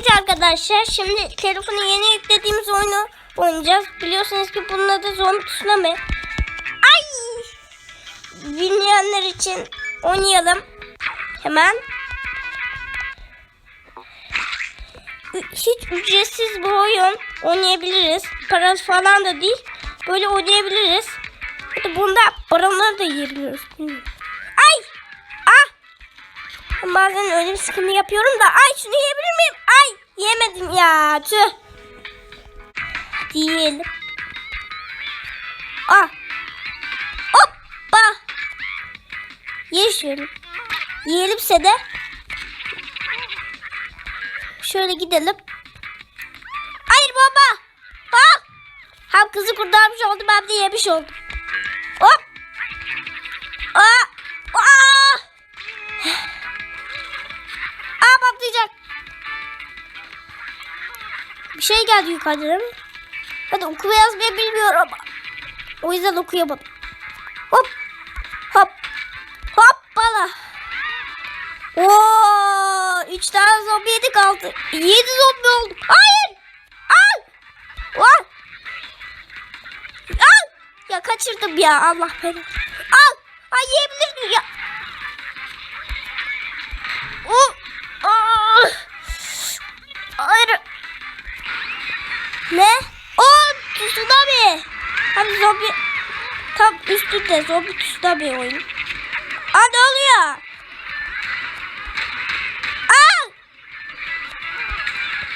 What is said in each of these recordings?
Evet arkadaşlar şimdi telefonu yeni yüklediğimiz oyunu oynayacağız. Biliyorsunuz ki bunun adı Zombi Tsunami. Ay! Bilmeyenler için oynayalım. Hemen. Hiç ücretsiz bir oyun oynayabiliriz. Parası falan da değil. Böyle oynayabiliriz. Bunda paranları da yiyebiliyoruz. Ay! Ah! Bazen öyle bir sıkıntı yapıyorum da ay şunu yiyebilir miyim? Ay yemedim ya tüh. Yiyelim. Ah. Hoppa. Şöyle. Yiyelimse de şöyle gidelim. Hayır baba. Bak. Hem kızı kurtarmış oldum hem de yemiş oldum. Hop. Aa. Aa. Aa patlayacak. Bir şey geldi yukarıdan. Hadi okuma yazmayı bilmiyorum. O yüzden okuyamadım. Hop. Hop. Hoppala. Oo, üç tane zombi yedik kaldı. Yedi zombi oldu. Hayır. Al. Al. Al. Ya kaçırdım ya Allah beni. Al. Ay yiyebilirdim ya. Ne? O tsunami. Hani zombi tam üstünde zombi tsunami oyun. Aa ne oluyor? Aa!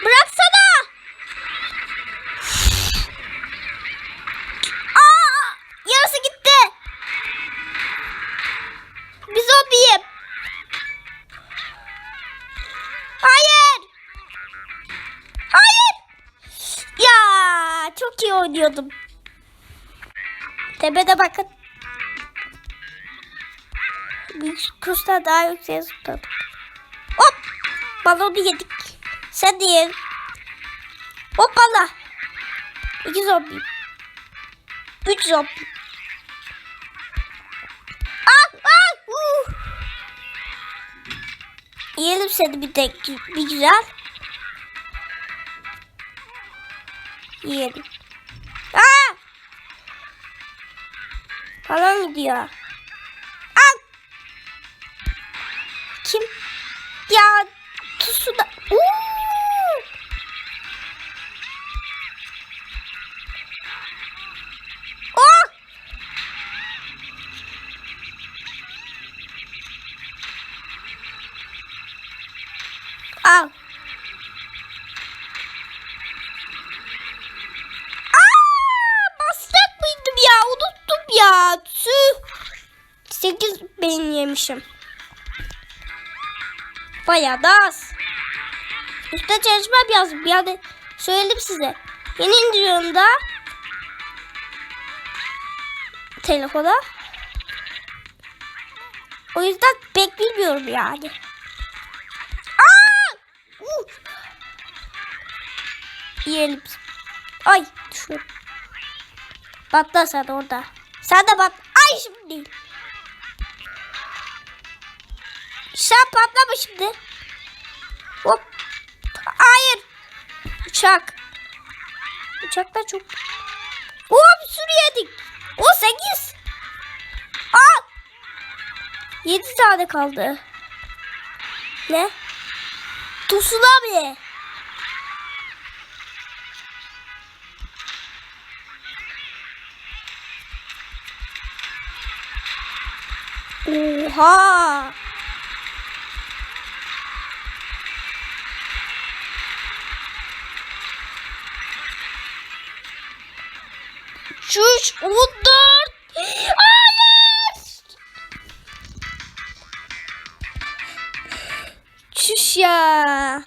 Bıraksana. Aa! Yarısı gitti. Bir zombiyim. Hayır. Çok iyi oynuyordum. Tepede bakın. Büyük kurslar daha yükseğe zıpladım. Hop. Balonu yedik. Sen de ye. Hoppala. İki zombi. Üç zombi. Ah, ah, uh. Yiyelim seni bir tek bir güzel. Yiyelim. Falan gidiyor. Al. Kim? Ya tusu da. Oh! Al. Beyin yemişim. Bayağı da az. Üstte çalışmam yazdım. Yani söyledim size. Yeni indiriyorum da telefona. O yüzden pek yani. Aa! Uh! Yiyelim. Ay düşüyorum. Patla sen orada. Sen de pat. Ay şimdi değil. Sen patlama şimdi. Hop. Hayır. Uçak. Uçak da çok. Hop sürü yedik. O sekiz. Al. Yedi tane kaldı. Ne? Tsunami. Oha! Çüş 14 Hayır! Çüş ya.